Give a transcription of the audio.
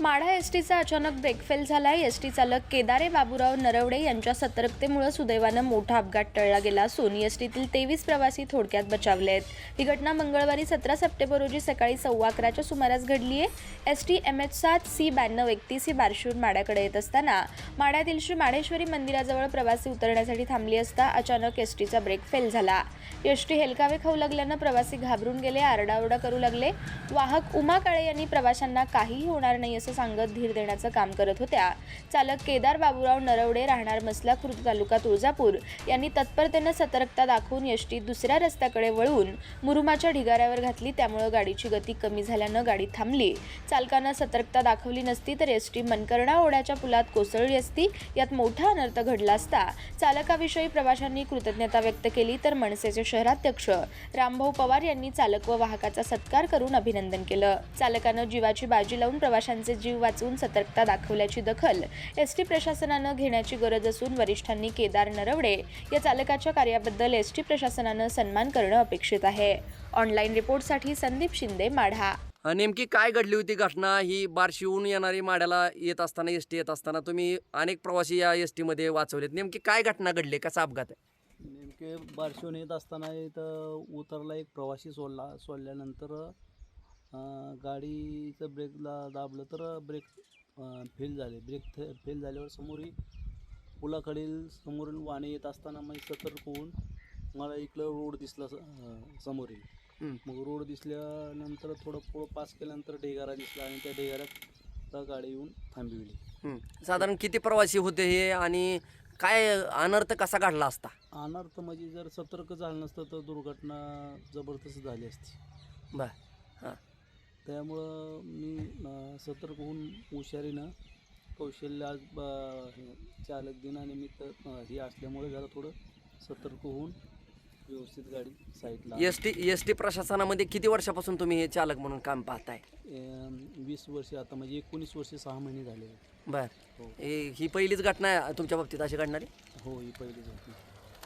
Madha S टीचा अचानक brake fail झाला एस टी चालक केदारे बाबूराव नरवडे यांच्या सतर्कतेमुळे सुदैवानं मोठा अपघात टळला गेला असून एस टीतील तेवीस प्रवासी थोडक्यात बचावले आहेत. ही घटना मंगळवारी सतरा सप्टेंबर रोजी सकाळी सव्वा अकराच्या सुमारास घडली आहे. एस टी एम एच सात सी ब्याण्णव एकतीस ही बारशूर माड्याकडे येत असताना माड्यातील श्री माडेश्वरी मंदिराजवळ प्रवासी उतरण्यासाठी थांबली असता अचानक एस टीचा ब्रेक फेल झाला. एस टी हेलकावे खाऊ लागल्यानं प्रवासी घाबरून गेले आरडाओरडा करू लागले. वाहक उमा काळे यांनी प्रवाशांना काहीही होणार नाही असं सांगत धीर देण्याचं काम करत होत्या. चालक केदार बाबूराव नरवडे राहणार मसला तालुका तुळजापूर. यांनी तत्परतेनं सतर्कता दाखवून यष्टी टी दुसऱ्या रस्त्याकडे वळून मुरुमाच्या ढिगाऱ्यावर घातली. त्यामुळं गाडीची गती कमी झाल्यानं गाडी थांबली. चालकानं सतर्कता दाखवली नसती तर एस टी मनकर्णा ओढ्याच्या पुलात कोसळली असती. यात मोठा अनर्थ घडला असता. चालकाविषयी प्रवाशांनी कृतज्ञता व्यक्त केली तर मनसेचे शहराध्यक्ष रामभाऊ पवार यांनी चालक व वाहकाचा सत्कार करून अभिनंदन केलं. चालकानं जीवाची बाजी लावून प्रवाशांचे जीव वाचवून सतर्कता दाखवल्याची दखल एस टी प्रशासनानं घेण्याची गरज असून वरिष्ठांनी केदार नरवडे या चालकाच्या कार्याबद्दल एस टी प्रशासनानं सन्मान करणं अपेक्षित आहे. ऑनलाईन रिपोर्टसाठी संदीप शिंदे माढा. नेमकी काय घडली होती घटना? ही बारशिवून येणारी माड्याला येत असताना एस टी येत असताना तुम्ही अनेक प्रवासी या एस टीमध्ये वाचवलेत. नेमकी काय घटना घडली? कसा अपघात आहे? नेमके बारशिवून येत असताना इथं उतरला एक प्रवासी सोडला सोडल्यानंतर गाडीचं ब्रेकला दाबलं तर ब्रेक फेल झाले. ब्रेक थे फेल झाल्यावर समोरील पुलाकडील समोरील वाणे येत असताना मी सतर्क होऊन मला इकडं रोड दिसला समोरील. मग रोड दिसल्यानंतर थोडं पुढं पास केल्यानंतर ढेगारा दिसला आणि त्या ढेगाऱ्यात गाडी येऊन थांबविली. साधारण किती प्रवासी होते हे आणि काय अनर्थ कसा घडला असता? अनर्थ म्हणजे जर सतर्क झालं नसतं तर दुर्घटना जबरदस्त झाली असती. बर. हां. त्यामुळं मी सतर्क होऊन हुशारीनं कौशल्य आज ब- चालक दिनानिमित्त हे असल्यामुळे जरा थोडं सतर्क होऊन व्यवस्थित गाडी साईडला एस टी एस टी प्रशासनामध्ये किती वर्षापासून तुम्ही हे चालक म्हणून काम पाहताय? अं, वीस वर्षे आता म्हणजे एकोणीस वर्षे सहा महिने झाले. बर. हो. हे- ही पहिलीच घटना आहे तुमच्या बाबतीत अशी घडणारी? हो ही पहिली घटना.